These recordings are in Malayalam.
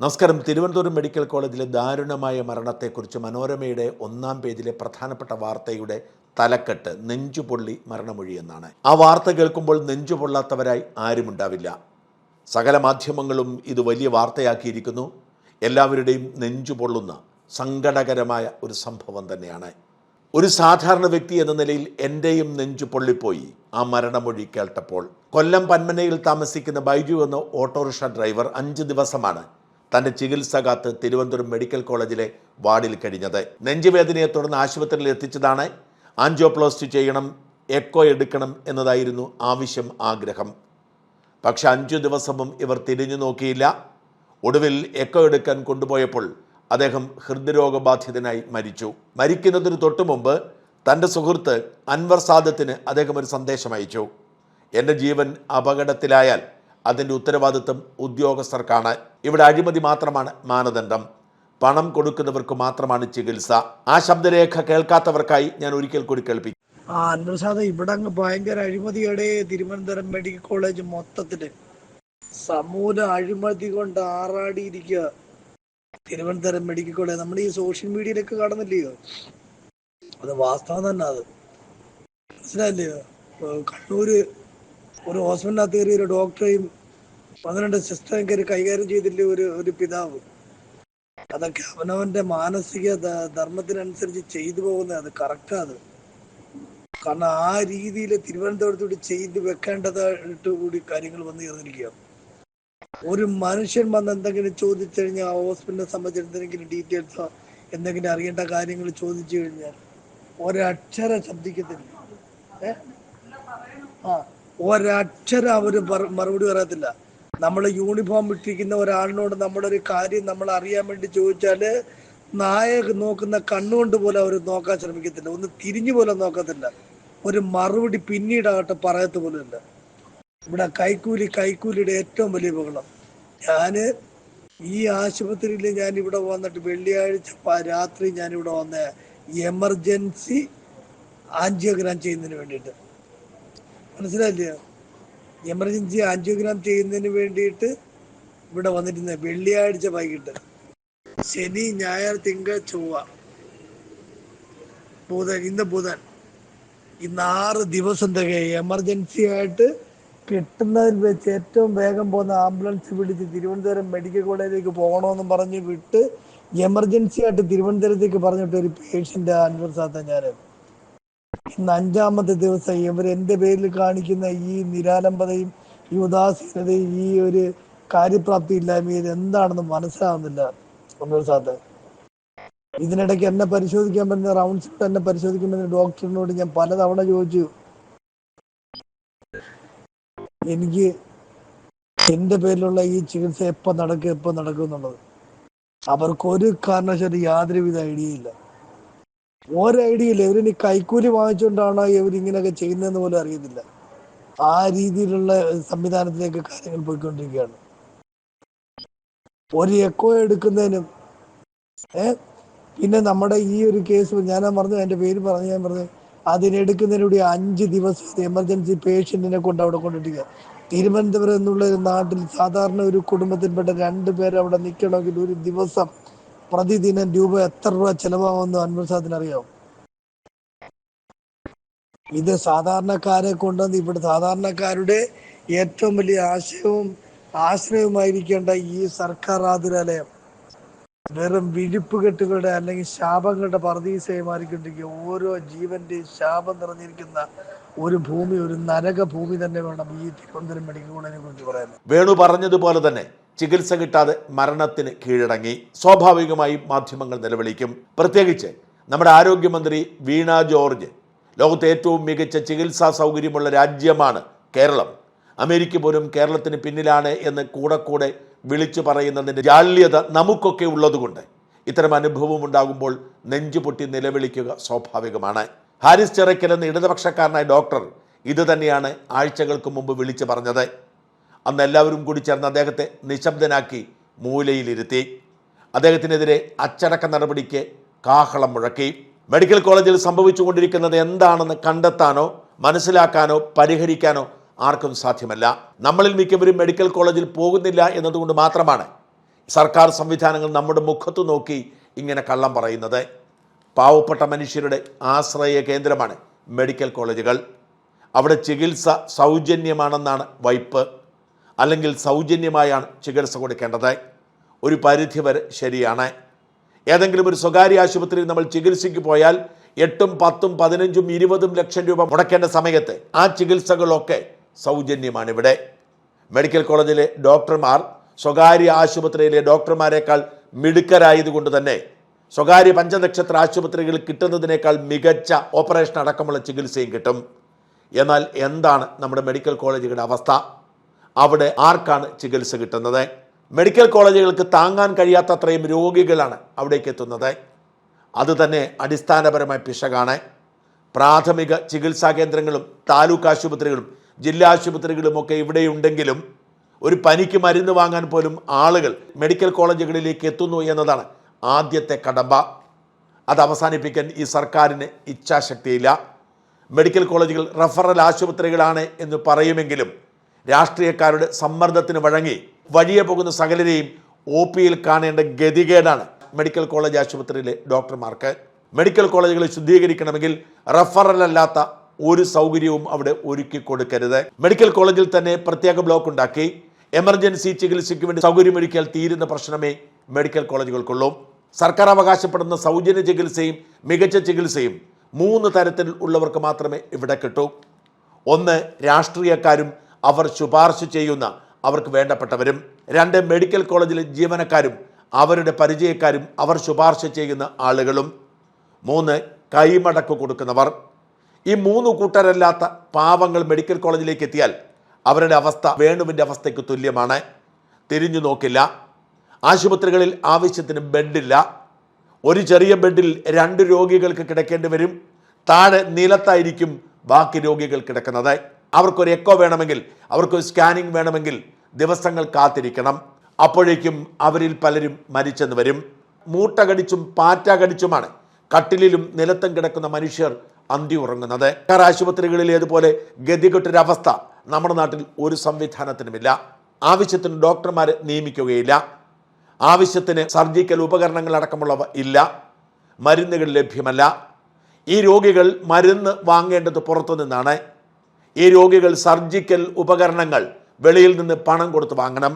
നമസ്കാരം. തിരുവനന്തപുരം മെഡിക്കൽ കോളേജിലെ ദാരുണമായ മരണത്തെക്കുറിച്ച് മനോരമയുടെ ഒന്നാം പേജിലെ പ്രധാനപ്പെട്ട വാർത്തയുടെ തലക്കെട്ട് നെഞ്ചുപൊള്ളി മരണമൊഴി എന്നാണ്. ആ വാർത്ത കേൾക്കുമ്പോൾ നെഞ്ചുപൊള്ളാത്തവരായി ആരുമുണ്ടാവില്ല സകല മാധ്യമങ്ങളും ഇത് വലിയ വാർത്തയാക്കിയിരിക്കുന്നു. എല്ലാവരുടെയും നെഞ്ചുപൊള്ളുന്ന സങ്കടകരമായ ഒരു സംഭവം തന്നെയാണ്. ഒരു സാധാരണ വ്യക്തി എന്ന നിലയിൽ എന്റെയും നെഞ്ചു പൊള്ളിപ്പോയി ആ മരണമൊഴി കേട്ടപ്പോൾ. കൊല്ലം പന്മനയിൽ താമസിക്കുന്ന ബൈജു എന്ന ഓട്ടോറിക്ഷ ഡ്രൈവർ അഞ്ച് ദിവസമാണ് തന്റെ ചികിത്സ കാത്ത് തിരുവനന്തപുരം മെഡിക്കൽ കോളേജിലെ വാർഡിൽ കഴിഞ്ഞത്. നെഞ്ചുവേദനയെ തുടർന്ന് ആശുപത്രിയിൽ എത്തിച്ചതാണ്. ആൻജിയോപ്ലോസ്റ്റി ചെയ്യണം എക്കോ എടുക്കണം എന്നതായിരുന്നു ആവശ്യം ആഗ്രഹം. പക്ഷെ അഞ്ചു ദിവസവും ഇവർ തിരിഞ്ഞു നോക്കിയില്ല. ഒടുവിൽ എക്കോ എടുക്കാൻ കൊണ്ടുപോയപ്പോൾ അദ്ദേഹം ഹൃദ്രോഗബാധിതനായി മരിച്ചു. മരിക്കുന്നതിന് തൊട്ടു മുമ്പ് തന്റെ സുഹൃത്ത് അൻവർ സാദത്തിന് അദ്ദേഹം ഒരു സന്ദേശം അയച്ചു. എന്റെ ജീവൻ അപകടത്തിലായാൽ അതിന്റെ ഉത്തരവാദിത്വം ഉദ്യോഗസ്ഥർക്കാണ്. ഇവിടെ അഴിമതി മാത്രമാണ് മാനദണ്ഡം. പണം കൊടുക്കുന്നവർക്ക് മാത്രമാണ് ചികിത്സ. ആ ശബ്ദരേഖ കേൾക്കാത്തവർക്കായി ഞാൻ ഒരിക്കൽ കൂടി കേൾപ്പിക്കും. ആ അൻവസാദ ഇവിടെ അങ്ങ് ഭയങ്കര അഴിമതിയുടെ തിരുവനന്തപുരം മെഡിക്കൽ കോളേജ് മൊത്തത്തിൽ. സമൂല അഴിമതി കൊണ്ട് ആറാടിയിരിക്കുക തിരുവനന്തപുരം മെഡിക്കൽ കോളേജ്. നമ്മൾ ഈ സോഷ്യൽ മീഡിയയിലൊക്കെ കാണുന്നില്ലയോ? അത് വാസ്തവം തന്നെ അത്. മനസ്സിലായില്ലയോ? കണ്ണൂര് ഒരു ഹോസ്പിറ്റലിനകത്ത് കയറി ഒരു ഡോക്ടറെയും പന്ത്രണ്ട് സിസ്റ്ററെയും കൈകാര്യം ചെയ്തില്ല ഒരു ഒരു പിതാവ്? അതൊക്കെ അവനവന്റെ മാനസിക ധർമ്മത്തിനനുസരിച്ച് ചെയ്തു പോകുന്നത് അത് കറക്റ്റാ അത് കാരണം ആ രീതിയിൽ കൂടി ചെയ്തു വെക്കേണ്ടതായിട്ട് കൂടി കാര്യങ്ങൾ വന്നു ചേർന്നിരിക്കുക ഒരു മനുഷ്യൻ വന്ന് എന്തെങ്കിലും ചോദിച്ചു കഴിഞ്ഞാൽ ഹോസ്പിറ്റലിനെ സംബന്ധിച്ച് എന്തെങ്കിലും ഡീറ്റെയിൽസോ എന്തെങ്കിലും അറിയേണ്ട കാര്യങ്ങൾ ചോദിച്ചു കഴിഞ്ഞാൽ ഒരക്ഷരം ശബ്ദിക്കത്തില്ല. ഏ? ആ ഒരക്ഷരം അവർ മറുപടി പറയത്തില്ല. നമ്മൾ യൂണിഫോം ഇട്ടിരിക്കുന്ന ഒരാളിനോട് ഒരു കാര്യം നമ്മൾ അറിയാൻ വേണ്ടി ചോദിച്ചാൽ നായ നോക്കുന്ന കണ്ണുകൊണ്ട് പോലെ അവർ നോക്കാൻ ശ്രമിക്കത്തില്ല. ഒന്ന് തിരിഞ്ഞു പോലും നോക്കത്തില്ല. ഒരു മറുപടി പിന്നീടാകട്ടെ പറയത്ത് പോലും ഇല്ല. ഇവിടെ കൈക്കൂലി കൈക്കൂലിയുടെ ഏറ്റവും വലിയ ബഹളം. ഞാൻ ഈ ആശുപത്രിയിൽ ഞാൻ ഇവിടെ വന്നിട്ട് വെള്ളിയാഴ്ച രാത്രി ഞാൻ ഇവിടെ വന്ന എമർജൻസി ആൻജിയോഗ്രാം ചെയ്യുന്നതിന് വേണ്ടിയിട്ട്. മനസ്സിലായില്ലേ? എമർജൻസി ആൻജിയോഗ്രാം ചെയ്യുന്നതിന് വേണ്ടിയിട്ട് ഇവിടെ വന്നിരുന്ന. വെള്ളിയാഴ്ച വൈകിട്ട്. ശനി ഞായർ തിങ്കൾ ചൊവ്വ. ബുധൻ ഇന്ന് ബുധൻ. ഇന്ന് ആറ് ദിവസം തികയും. എമർജൻസി ആയിട്ട് കിട്ടുന്നതിൽ വെച്ച് ഏറ്റവും വേഗം പോകുന്ന ആംബുലൻസ് വിളിച്ച് തിരുവനന്തപുരം മെഡിക്കൽ കോളേജിലേക്ക് പോകണമെന്ന് പറഞ്ഞ് വിട്ട് എമർജൻസി ആയിട്ട് തിരുവനന്തപുരത്തേക്ക് പറഞ്ഞിട്ട് ഒരു പേഷ്യന്റ് അൻവർ സാത്ത ഞാൻ അഞ്ചാമത്തെ ദിവസം ഇവർ എന്റെ പേരിൽ കാണിക്കുന്ന ഈ നിരാലംബതയും ഈ ഉദാസീനതയും ഈ ഒരു കാര്യപ്രാപ്തി ഇല്ലായ്മയും എന്താണെന്ന് മനസ്സിലാവുന്നില്ല. അൻവർ സാത്ത് ഇതിനിടയ്ക്ക് എന്നെ പരിശോധിക്കാൻ പറ്റുന്ന റൗണ്ട്സ് എന്നെ പരിശോധിക്കാൻ പറ്റുന്ന ഡോക്ടറിനോട് ഞാൻ പലതവണ ചോദിച്ചു. എനിക്ക് എന്റെ പേരിലുള്ള ഈ ചികിത്സ എപ്പോ നടക്കും എപ്പോ നടക്കും എന്നുള്ളത് അവർക്ക് ഒരു കാരണവശാലും യാതൊരുവിധ ഐഡിയ ഇല്ല. ഒരു ഐഡിയ ഇല്ല ഇവരിനി കൈക്കൂലി വാങ്ങിച്ചുകൊണ്ടാണ് ഇവരിങ്ങനെയൊക്കെ ചെയ്യുന്നതെന്ന് പോലും അറിയത്തില്ല. ആ രീതിയിലുള്ള സംവിധാനത്തിലേക്ക് കാര്യങ്ങൾ പോയിക്കൊണ്ടിരിക്കുകയാണ്. ഒരു എക്കോ എടുക്കുന്നതിനും ഏ? പിന്നെ നമ്മുടെ ഈ ഒരു കേസ് ഞാൻ പറഞ്ഞു എന്റെ പേര് പറഞ്ഞു ഞാൻ പറഞ്ഞു അതിനെടുക്കുന്നതിലൂടെ അഞ്ച് ദിവസം എമർജൻസി പേഷ്യന്റിനെ കൊണ്ട് അവിടെ കൊണ്ടിരിക്കുക തിരുവനന്തപുരം എന്നുള്ള ഒരു നാട്ടിൽ സാധാരണ ഒരു കുടുംബത്തിൽപ്പെട്ട രണ്ട് പേര് അവിടെ നിൽക്കണമെങ്കിൽ ഒരു ദിവസം പ്രതിദിനം രൂപ എത്ര രൂപ ചെലവാകുമെന്ന് അൻവർ അറിയാം ഇത് സാധാരണക്കാരെ കൊണ്ടുവന്ന് ഇവിടെ സാധാരണക്കാരുടെ ഏറ്റവും വലിയ ആശയവും ആശ്രയവുമായിരിക്കേണ്ട ഈ സർക്കാർ ആതുരാലയം. വെറും വിഴുപ്പുകെട്ടുകളുടെ അല്ലെങ്കിൽ ശാപങ്ങളുടെ പറദീസയെ മാറിക്കൊണ്ടിരിക്കുക ഓരോ ജീവന്റെ ശാപം നിറഞ്ഞിരിക്കുന്ന ഒരു ഭൂമി ഒരു നരക ഭൂമി തന്നെ വേണം ഈ തിരുവനന്തപുരം മെഡിക്കൽ കോളേജിനെ കുറിച്ച് പറയാൻ. വേണു പറഞ്ഞതുപോലെ തന്നെ ചികിത്സ കിട്ടാതെ മരണത്തിന് കീഴടങ്ങി. സ്വാഭാവികമായും മാധ്യമങ്ങൾ നിലവിളിക്കും. പ്രത്യേകിച്ച് നമ്മുടെ ആരോഗ്യമന്ത്രി വീണ ജോർജ്. ലോകത്തെ ഏറ്റവും മികച്ച ചികിത്സാ സൗകര്യമുള്ള രാജ്യമാണ് കേരളം. അമേരിക്ക പോലും കേരളത്തിന് പിന്നിലാണ് എന്ന് കൂടെ കൂടെ വിളിച്ചു പറയുന്നതിന്റെ ജാള്യത നമുക്കൊക്കെ ഉള്ളതുകൊണ്ട് ഇത്തരം അനുഭവം ഉണ്ടാകുമ്പോൾ നെഞ്ചുപൊട്ടി നിലവിളിക്കുക സ്വാഭാവികമാണ്. ഹാരിസ് ചെറയ്ക്കൽ എന്ന ഇടതുപക്ഷക്കാരനായ ഡോക്ടർ ഇത് തന്നെയാണ് ആഴ്ചകൾക്ക് മുമ്പ് വിളിച്ചു പറഞ്ഞത്. അന്ന് എല്ലാവരും കൂടി ചേർന്ന് അദ്ദേഹത്തെ നിശബ്ദനാക്കി മൂലയിലിരുത്തി. അദ്ദേഹത്തിനെതിരെ അച്ചടക്ക നടപടിക്ക് കാഹളം മുഴക്കി. മെഡിക്കൽ കോളേജിൽ സംഭവിച്ചുകൊണ്ടിരിക്കുന്നത് എന്താണെന്ന് കണ്ടെത്താനോ മനസ്സിലാക്കാനോ പരിഹരിക്കാനോ ആർക്കും സാധ്യമല്ല. നമ്മളിൽ മിക്കവരും മെഡിക്കൽ കോളേജിൽ പോകുന്നില്ല എന്നതുകൊണ്ട് മാത്രമാണ് സർക്കാർ സംവിധാനങ്ങൾ നമ്മുടെ മുഖത്തു നോക്കി ഇങ്ങനെ കള്ളം പറയുന്നത്. പാവപ്പെട്ട മനുഷ്യരുടെ ആശ്രയ കേന്ദ്രമാണ് മെഡിക്കൽ കോളേജുകൾ. അവിടെ ചികിത്സ സൗജന്യമാണെന്നാണ് വൈപ്പ്. അല്ലെങ്കിൽ സൗജന്യമായാണ് ചികിത്സ കൊടുക്കേണ്ടത്. ഒരു പരിധി വരെ ശരിയാണ്. ഏതെങ്കിലും ഒരു സ്വകാര്യ ആശുപത്രിയിൽ നമ്മൾ ചികിത്സയ്ക്ക് പോയാൽ എട്ടും പത്തും പതിനഞ്ചും ഇരുപതും ലക്ഷം രൂപ മുടക്കേണ്ട സമയത്ത് ആ ചികിത്സകളൊക്കെ സൗജന്യമാണ് ഇവിടെ. മെഡിക്കൽ കോളേജിലെ ഡോക്ടർമാർ സ്വകാര്യ ആശുപത്രിയിലെ ഡോക്ടർമാരെക്കാൾ മിടുക്കരായതുകൊണ്ട് തന്നെ സ്വകാര്യ പഞ്ചനക്ഷത്ര ആശുപത്രികളിൽ കിട്ടുന്നതിനേക്കാൾ മികച്ച ഓപ്പറേഷൻ അടക്കമുള്ള ചികിത്സയും കിട്ടും. എന്നാൽ എന്താണ് നമ്മുടെ മെഡിക്കൽ കോളേജുകളുടെ അവസ്ഥ? അവിടെ ആർക്കാണ് ചികിത്സ കിട്ടുന്നത്? മെഡിക്കൽ കോളേജുകൾക്ക് താങ്ങാൻ കഴിയാത്തത്രയും രോഗികളാണ് അവിടേക്ക് എത്തുന്നത്. അതുതന്നെ അടിസ്ഥാനപരമായ പിശകാണ്. പ്രാഥമിക ചികിത്സാ കേന്ദ്രങ്ങളും താലൂക്ക് ആശുപത്രികളും ജില്ലാ ആശുപത്രികളുമൊക്കെ ഇവിടെയുണ്ടെങ്കിലും ഒരു പനിക്ക് മരുന്ന് വാങ്ങാൻ പോലും ആളുകൾ മെഡിക്കൽ കോളേജുകളിലേക്ക് എത്തുന്നു എന്നതാണ് ആദ്യത്തെ കടമ്പ. അത് അവസാനിപ്പിക്കാൻ ഈ സർക്കാരിന് ഇച്ഛാശക്തിയില്ല. മെഡിക്കൽ കോളേജുകൾ റഫറൽ ആശുപത്രികളാണ് എന്ന് പറയുമെങ്കിലും രാഷ്ട്രീയക്കാരുടെ സമ്മർദ്ദത്തിന് വഴങ്ങി വഴിയെ പോകുന്ന സകലരെയും ഒ പിയിൽ കാണേണ്ട ഗതികേടാണ് മെഡിക്കൽ കോളേജ് ആശുപത്രിയിലെ ഡോക്ടർമാർക്ക്. മെഡിക്കൽ കോളേജുകൾ ശുദ്ധീകരിക്കണമെങ്കിൽ റഫറൽ അല്ലാത്ത ഒരു സൗകര്യവും അവിടെ ഒരുക്കി കൊടുക്കരുത്. മെഡിക്കൽ കോളേജിൽ തന്നെ പ്രത്യേക ബ്ലോക്ക് ഉണ്ടാക്കി എമർജൻസി ചികിത്സയ്ക്ക് വേണ്ടി സൗകര്യമൊരുക്കിയാൽ തീരുന്ന പ്രശ്നമേ മെഡിക്കൽ കോളേജുകൾക്കുള്ളൂ. സർക്കാർ അവകാശപ്പെടുന്ന സൗജന്യ ചികിത്സയും മികച്ച ചികിത്സയും മൂന്ന് തരത്തിൽ ഉള്ളവർക്ക് മാത്രമേ ഇവിടെ കിട്ടൂ. ഒന്ന് രാഷ്ട്രീയക്കാരും അവർ ശുപാർശ ചെയ്യുന്ന അവർക്ക് വേണ്ടപ്പെട്ടവരും രണ്ട് മെഡിക്കൽ കോളേജിലെ ജീവനക്കാരും അവരുടെ പരിചയക്കാരും അവർ ശുപാർശ ചെയ്യുന്ന ആളുകളും. മൂന്ന് കൈമടക്ക് കൊടുക്കുന്നവർ. ഈ മൂന്ന് കൂട്ടരല്ലാത്ത പാവങ്ങൾ മെഡിക്കൽ കോളേജിലേക്ക് എത്തിയാൽ അവരുടെ അവസ്ഥ വേണുവിന്റെ അവസ്ഥയ്ക്ക് തുല്യമാണ്. തിരിഞ്ഞു നോക്കില്ല. ആശുപത്രികളിൽ ആവശ്യത്തിന് ബെഡില്ല. ഒരു ചെറിയ ബെഡിൽ രണ്ട് രോഗികൾക്ക് കിടക്കേണ്ടി വരും. താഴെ നിലത്തായിരിക്കും ബാക്കി രോഗികൾ കിടക്കുന്നത്. അവർക്കൊരു എക്കോ വേണമെങ്കിൽ അവർക്കൊരു സ്കാനിങ് വേണമെങ്കിൽ ദിവസങ്ങൾ കാത്തിരിക്കണം. അപ്പോഴേക്കും അവരിൽ പലരും മരിച്ചെന്ന് വരും. മൂട്ട കടിച്ചും പാറ്റ കടിച്ചുമാണ് കട്ടിലിലും നിലത്തും കിടക്കുന്ന മനുഷ്യർ അന്തി ഉറങ്ങുന്നത്. സർക്കാർ ആശുപത്രികളിലേതുപോലെ ഗതികെട്ടൊരവസ്ഥ നമ്മുടെ നാട്ടിൽ ഒരു സംവിധാനത്തിനുമില്ല. ആവശ്യത്തിന് ഡോക്ടർമാരെ നിയമിക്കുകയില്ല. ആവശ്യത്തിന് സർജിക്കൽ ഉപകരണങ്ങൾ അടക്കമുള്ളവ ഇല്ല. മരുന്നുകൾ ലഭ്യമല്ല. ഈ രോഗികൾ മരുന്ന് വാങ്ങേണ്ടത് പുറത്തു നിന്നാണ് ഈ രോഗികൾ സർജിക്കൽ ഉപകരണങ്ങൾ വെളിയിൽ നിന്ന് പണം കൊടുത്ത് വാങ്ങണം.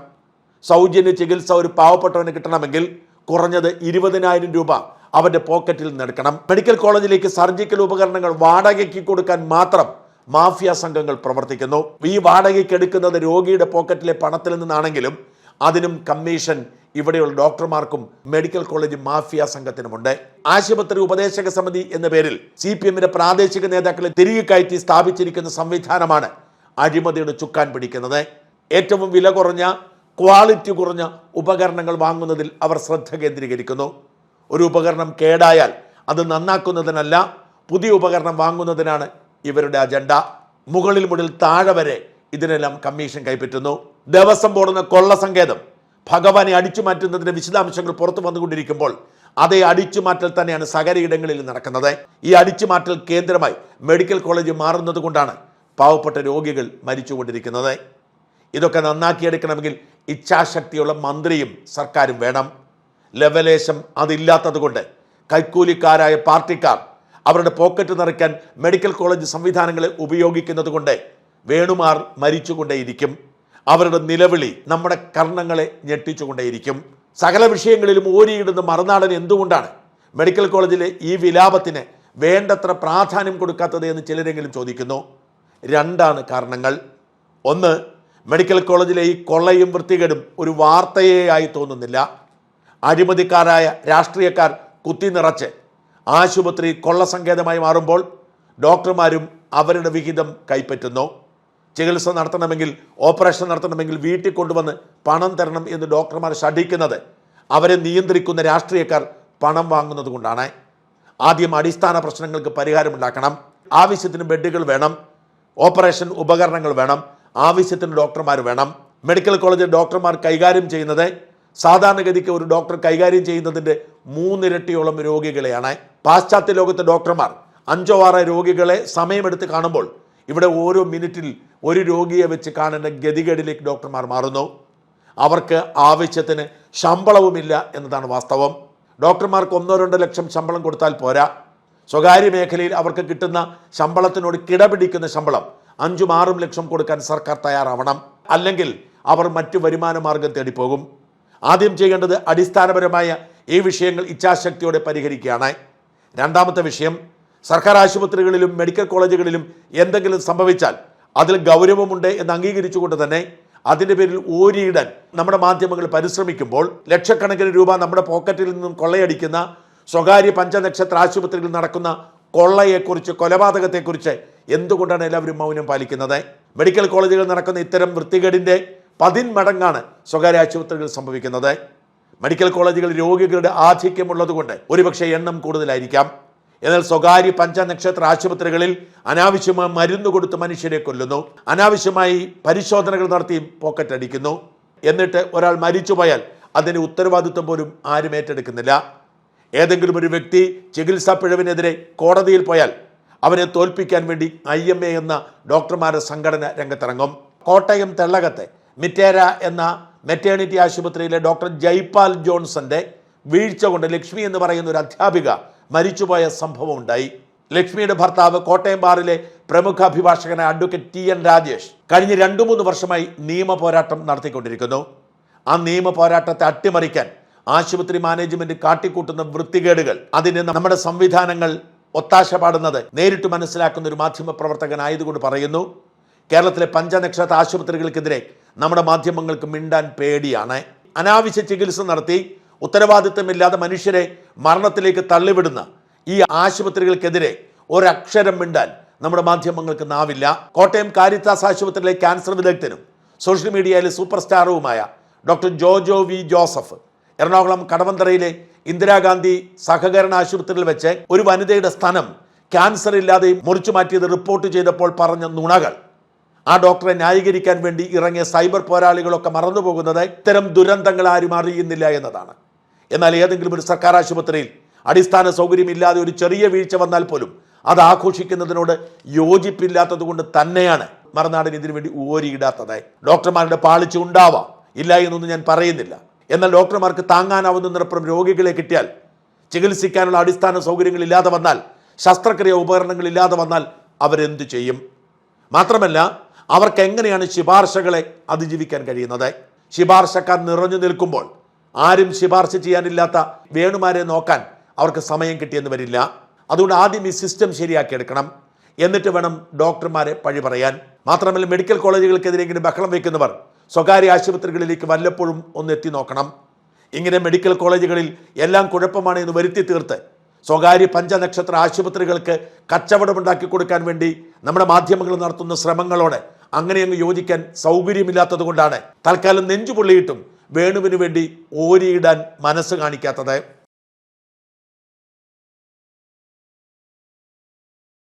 സൗജന്യ ചികിത്സ ഒരു പാവപ്പെട്ടവന് കിട്ടണമെങ്കിൽ കുറഞ്ഞത് ഇരുപതിനായിരം രൂപ അവന്റെ പോക്കറ്റിൽ നിന്ന് എടുക്കണം. മെഡിക്കൽ കോളേജിലേക്ക് സർജിക്കൽ ഉപകരണങ്ങൾ വാടകയ്ക്ക് കൊടുക്കാൻ മാത്രം മാഫിയ സംഘങ്ങൾ പ്രവർത്തിക്കുന്നു. ഈ വാടകയ്ക്ക് എടുക്കുന്നത് രോഗിയുടെ പോക്കറ്റിലെ പണത്തിൽ നിന്നാണെങ്കിലും അതിനും കമ്മീഷൻ ഇവിടെയുള്ള ഡോക്ടർമാർക്കും മെഡിക്കൽ കോളേജ് മാഫിയ സംഘത്തിനുമുണ്ട്. ആശുപത്രി ഉപദേശക സമിതി എന്ന പേരിൽ സി പി എമ്മിന്റെ പ്രാദേശിക നേതാക്കളെ തിരികെ കയറ്റി സ്ഥാപിച്ചിരിക്കുന്ന സംവിധാനമാണ് അഴിമതിയുടെ ചുക്കാൻ പിടിക്കുന്നത്. ഏറ്റവും വില കുറഞ്ഞ ക്വാളിറ്റി കുറഞ്ഞ ഉപകരണങ്ങൾ വാങ്ങുന്നതിൽ അവർ ശ്രദ്ധ കേന്ദ്രീകരിക്കുന്നു. ഒരു ഉപകരണം കേടായാൽ അത് നന്നാക്കുന്നതിനല്ല പുതിയ ഉപകരണം വാങ്ങുന്നതിനാണ് ഇവരുടെ അജണ്ട. മുകളിൽ മുതൽ താഴെ വരെ ഇതിനെല്ലാം കമ്മീഷൻ കൈപ്പറ്റുന്നു. ദിവസം പോടുന്ന കൊള്ള സങ്കേതം. ഭഗവാനെ അടിച്ചു മാറ്റുന്നതിന്റെ വിശദാംശങ്ങൾ പുറത്തു വന്നുകൊണ്ടിരിക്കുമ്പോൾ അതേ അടിച്ചുമാറ്റൽ തന്നെയാണ് സകലയിടങ്ങളിൽ നടക്കുന്നത്. ഈ അടിച്ചുമാറ്റൽ കേന്ദ്രമായി മെഡിക്കൽ കോളേജ് മാറുന്നത് കൊണ്ടാണ് പാവപ്പെട്ട രോഗികൾ മരിച്ചുകൊണ്ടിരിക്കുന്നത്. ഇതൊക്കെ നന്നാക്കിയെടുക്കണമെങ്കിൽ ഇച്ഛാശക്തിയുള്ള മന്ത്രിയും സർക്കാരും വേണം. ലവലേശം അതില്ലാത്തത് കൊണ്ട് കൈക്കൂലിക്കാരായ പാർട്ടിക്കാർ അവരുടെ പോക്കറ്റ് നിറയ്ക്കാൻ മെഡിക്കൽ കോളേജ് സംവിധാനങ്ങളെ ഉപയോഗിക്കുന്നത് കൊണ്ട് വേണുമാർ മരിച്ചുകൊണ്ടേയിരിക്കും. അവരുടെ നിലവിളി നമ്മുടെ കർണങ്ങളെ ഞെട്ടിച്ചുകൊണ്ടേയിരിക്കും. സകല വിഷയങ്ങളിലും ഓരിയിടുന്ന മറുനാടൻ എന്തുകൊണ്ടാണ്? മെഡിക്കൽ കോളേജിലെ ഈ വിലാപത്തിന് വേണ്ടത്ര പ്രാധാന്യം കൊടുക്കാത്തത് എന്ന് ചിലരെങ്കിലും ചോദിക്കുന്നു. രണ്ടാണ് കാരണങ്ങൾ. ഒന്ന് മെഡിക്കൽ കോളേജിലെ ഈ കൊള്ളയും വൃത്തികേടും ഒരു വാർത്തയേ ആയി തോന്നുന്നില്ല. അഴിമതിക്കാരായ രാഷ്ട്രീയക്കാർ കുത്തി നിറച്ച് ആശുപത്രി കൊള്ളസങ്കേതമായി മാറുമ്പോൾ ഡോക്ടർമാരും അവരുടെ വിഹിതം കൈപ്പറ്റുന്നു. ചികിത്സ നടത്തണമെങ്കിൽ ഓപ്പറേഷൻ നടത്തണമെങ്കിൽ വീട്ടിൽ കൊണ്ടുവന്ന് പണം തരണം എന്ന് ഡോക്ടർമാർ ശഠിക്കുന്നത്. അവരെ നിയന്ത്രിക്കുന്ന രാഷ്ട്രീയക്കാർ പണം വാങ്ങുന്നത് കൊണ്ടാണ്. ആദ്യം അടിസ്ഥാന പ്രശ്നങ്ങൾക്ക് പരിഹാരമുണ്ടാക്കണം ആവശ്യത്തിന് ബെഡുകൾ വേണം. ഓപ്പറേഷൻ ഉപകരണങ്ങൾ വേണം. ആവശ്യത്തിന് ഡോക്ടർമാർ വേണം. മെഡിക്കൽ കോളേജിൽ ഡോക്ടർമാർ കൈകാര്യം ചെയ്യുന്നത് സാധാരണഗതിക്ക് ഒരു ഡോക്ടർ കൈകാര്യം ചെയ്യുന്നതിന്റെ മൂന്നിരട്ടിയോളം രോഗികളെയാണ്. പാശ്ചാത്യ ലോകത്തെ ഡോക്ടർമാർ അഞ്ചോ ആറോ രോഗികളെ സമയമെടുത്ത് കാണുമ്പോൾ ഇവിടെ ഓരോ മിനിറ്റിൽ ഒരു രോഗിയെ വെച്ച് കാണേണ്ട ഗതികേടിലേക്ക് ഡോക്ടർമാർ മാറുന്നു. അവർക്ക് ആവശ്യത്തിന് ശമ്പളവുമില്ല എന്നതാണ് വാസ്തവം. ഡോക്ടർമാർക്ക് ഒന്നോ രണ്ടോ ലക്ഷം ശമ്പളം കൊടുത്താൽ പോരാ. സ്വകാര്യ മേഖലയിൽ അവർക്ക് കിട്ടുന്ന ശമ്പളത്തിനോട് കിടപിടിക്കുന്ന ശമ്പളം അഞ്ചും ആറും ലക്ഷം കൊടുക്കാൻ സർക്കാർ തയ്യാറാവണം. അല്ലെങ്കിൽ അവർ മറ്റു വരുമാന മാർഗം തേടിപ്പോകും. ആദ്യം ചെയ്യേണ്ടത് അടിസ്ഥാനപരമായ ഈ വിഷയങ്ങൾ ഇച്ഛാശക്തിയോടെ പരിഹരിക്കുകയാണ്. രണ്ടാമത്തെ വിഷയം സർക്കാർ ആശുപത്രികളിലും മെഡിക്കൽ കോളേജുകളിലും എന്തെങ്കിലും സംഭവിച്ചാൽ അതിൽ ഗൗരവമുണ്ട് എന്ന് അംഗീകരിച്ചുകൊണ്ട് തന്നെ അതിന്റെ പേരിൽ ഓരിയിടാൻ നമ്മുടെ മാധ്യമങ്ങൾ പരിശ്രമിക്കുമ്പോൾ ലക്ഷക്കണക്കിന് രൂപ നമ്മുടെ പോക്കറ്റിൽ നിന്നും കൊള്ളയടിക്കുന്ന സ്വകാര്യ പഞ്ചനക്ഷത്ര ആശുപത്രിയിൽ നടക്കുന്ന കൊള്ളയെക്കുറിച്ച് കൊലപാതകത്തെക്കുറിച്ച് എന്തുകൊണ്ടാണ് എല്ലാവരും മൗനം പാലിക്കുന്നത്? മെഡിക്കൽ കോളേജുകളിൽ നടക്കുന്ന ഇത്തരം വൃത്തികേടിന്റെ പതിന്മടങ്ങാണ് സ്വകാര്യ ആശുപത്രികൾ സംഭവിക്കുന്നത്. മെഡിക്കൽ കോളേജുകളിൽ രോഗികളുടെ ആധിക്യമുള്ളതുകൊണ്ട് ഒരുപക്ഷെ എണ്ണം കൂടുതലായിരിക്കാം. എന്നാൽ സ്വകാര്യ പഞ്ചനക്ഷത്ര ആശുപത്രികളിൽ അനാവശ്യമായി മരുന്ന് കൊടുത്ത് മനുഷ്യരെ കൊല്ലുന്നു. അനാവശ്യമായി പരിശോധനകൾ നടത്തി പോക്കറ്റ് അടിക്കുന്നു. എന്നിട്ട് ഒരാൾ മരിച്ചുപോയാൽ അതിന് ഉത്തരവാദിത്വം പോലും ആരും ഏറ്റെടുക്കുന്നില്ല. ഏതെങ്കിലും ഒരു വ്യക്തി ചികിത്സാ പിഴവിനെതിരെ കോടതിയിൽ പോയാൽ അവനെ തോൽപ്പിക്കാൻ വേണ്ടി ഐ എം എ എന്ന ഡോക്ടർമാരുടെ സംഘടന രംഗത്തിറങ്ങും. കോട്ടയം തെള്ളകത്തെ മിറ്റേര എന്ന മെറ്റേണിറ്റി ആശുപത്രിയിലെ ഡോക്ടർ ജയ്പാൽ ജോൺസന്റെ വീഴ്ച കൊണ്ട് ലക്ഷ്മി എന്ന് പറയുന്ന ഒരു അധ്യാപിക മരിച്ചുപോയ സംഭവം ഉണ്ടായി ലക്ഷ്മിയുടെ ഭർത്താവ് കോട്ടയം ബാറിലെ പ്രമുഖ അഭിഭാഷകനായ അഡ്വക്കേറ്റ് ടി എൻ രാജേഷ് കഴിഞ്ഞ രണ്ടു മൂന്ന് വർഷമായി നിയമ പോരാട്ടം നടത്തിക്കൊണ്ടിരിക്കുന്നു. ആ നിയമ പോരാട്ടത്തെ അട്ടിമറിക്കാൻ ആശുപത്രി മാനേജ്മെന്റ് കാട്ടിക്കൂട്ടുന്ന വൃത്തികേടുകൾ അതിന് നമ്മുടെ സംവിധാനങ്ങൾ ഒത്താശ പാടുന്നത് നേരിട്ട് മനസ്സിലാക്കുന്ന ഒരു മാധ്യമ പ്രവർത്തകനായതുകൊണ്ട് പറയുന്നു. കേരളത്തിലെ പഞ്ചനക്ഷത്ര ആശുപത്രികൾക്കെതിരെ നമ്മുടെ മാധ്യമങ്ങൾക്ക് മിണ്ടാൻ പേടിയാണ്. അനാവശ്യ ചികിത്സ നടത്തി ഉത്തരവാദിത്തമില്ലാതെ മനുഷ്യരെ മരണത്തിലേക്ക് തള്ളിവിടുന്ന ഈ ആശുപത്രികൾക്കെതിരെ ഒരക്ഷരം മിണ്ടാൻ നമ്മുടെ മാധ്യമങ്ങൾക്ക് നാവില്ല. കോട്ടയം കാരിത്താസ് ആശുപത്രിയിലെ ക്യാൻസർ വിദഗ്ധനും സോഷ്യൽ മീഡിയയിലെ super സ്റ്റാറുമായ doctor Jojo V Joseph Ernakulam കടവന്തറയിലെ Indira Gandhi സഹകരണ ആശുപത്രിയിൽ വെച്ച് ഒരു വനിതയുടെ സ്ഥാനം ക്യാൻസർ ഇല്ലാതെ മുറിച്ചു മാറ്റിയത് റിപ്പോർട്ട് ചെയ്തപ്പോൾ പറഞ്ഞ നുണകൾ. ആ ഡോക്ടറെ ന്യായീകരിക്കാൻ വേണ്ടി ഇറങ്ങിയ സൈബർ പോരാളികളൊക്കെ മറന്നുപോകുന്നത് ഇത്തരം ദുരന്തങ്ങൾ ആരും അറിയുന്നില്ല എന്നതാണ്. എന്നാൽ ഏതെങ്കിലും ഒരു സർക്കാർ ആശുപത്രിയിൽ അടിസ്ഥാന സൗകര്യമില്ലാതെ ഒരു ചെറിയ വീഴ്ച വന്നാൽ പോലും അത് ആഘോഷിക്കുന്നതിനോട് യോജിപ്പില്ലാത്തതുകൊണ്ട് തന്നെയാണ് മറുനാടൻ ഇതിനു വേണ്ടി ഓരിയിടാത്തത് ഡോക്ടർമാരുടെ പാളിച്ച ഉണ്ടാവാം. ഇല്ല എന്നൊന്നും ഞാൻ പറയുന്നില്ല. എന്നാൽ ഡോക്ടർമാർക്ക് താങ്ങാനാവുന്നതിനപ്പുറം രോഗികളെ കിട്ടിയാൽ ചികിത്സിക്കാനുള്ള അടിസ്ഥാന സൗകര്യങ്ങൾ ഇല്ലാതെ വന്നാൽ ശസ്ത്രക്രിയ ഉപകരണങ്ങൾ ഇല്ലാതെ വന്നാൽ അവരെന്തു ചെയ്യും? മാത്രമല്ല അവർക്ക് എങ്ങനെയാണ് ശിപാർശകളെ അതിജീവിക്കാൻ കഴിയുന്നത്? ശിപാർശക്കാർ നിറഞ്ഞു നിൽക്കുമ്പോൾ ആരും ശിപാർശ ചെയ്യാനില്ലാത്ത വേണുമാരെ നോക്കാൻ അവർക്ക് സമയം കിട്ടിയെന്ന് വരില്ല. അതുകൊണ്ട് ആദ്യം ഈ സിസ്റ്റം ശരിയാക്കിയെടുക്കണം എന്നിട്ട് വേണം ഡോക്ടർമാരെ പഴി പറയാൻ. മാത്രമല്ല മെഡിക്കൽ കോളേജുകൾക്കെതിരെങ്കിലും ബഹളം വയ്ക്കുന്നവർ സ്വകാര്യ ആശുപത്രികളിലേക്ക് വല്ലപ്പോഴും ഒന്ന് എത്തി നോക്കണം. ഇങ്ങനെ മെഡിക്കൽ കോളേജുകളിൽ എല്ലാം കുഴപ്പമാണ് എന്ന് വരുത്തി തീർത്ത് സ്വകാര്യ പഞ്ചനക്ഷത്ര ആശുപത്രികൾക്ക് കച്ചവടമുണ്ടാക്കി കൊടുക്കാൻ വേണ്ടി നമ്മുടെ മാധ്യമങ്ങൾ നടത്തുന്ന ശ്രമങ്ങളോട് അങ്ങനെ അങ്ങ് യോജിക്കാൻ സൗകര്യമില്ലാത്തത് തൽക്കാലം തൽക്കാലം നെഞ്ചുപൊള്ളിയിട്ടും വേണുവിന് വേണ്ടി ഓരിയിടാൻ മനസ്സ് കാണിക്കാത്തത്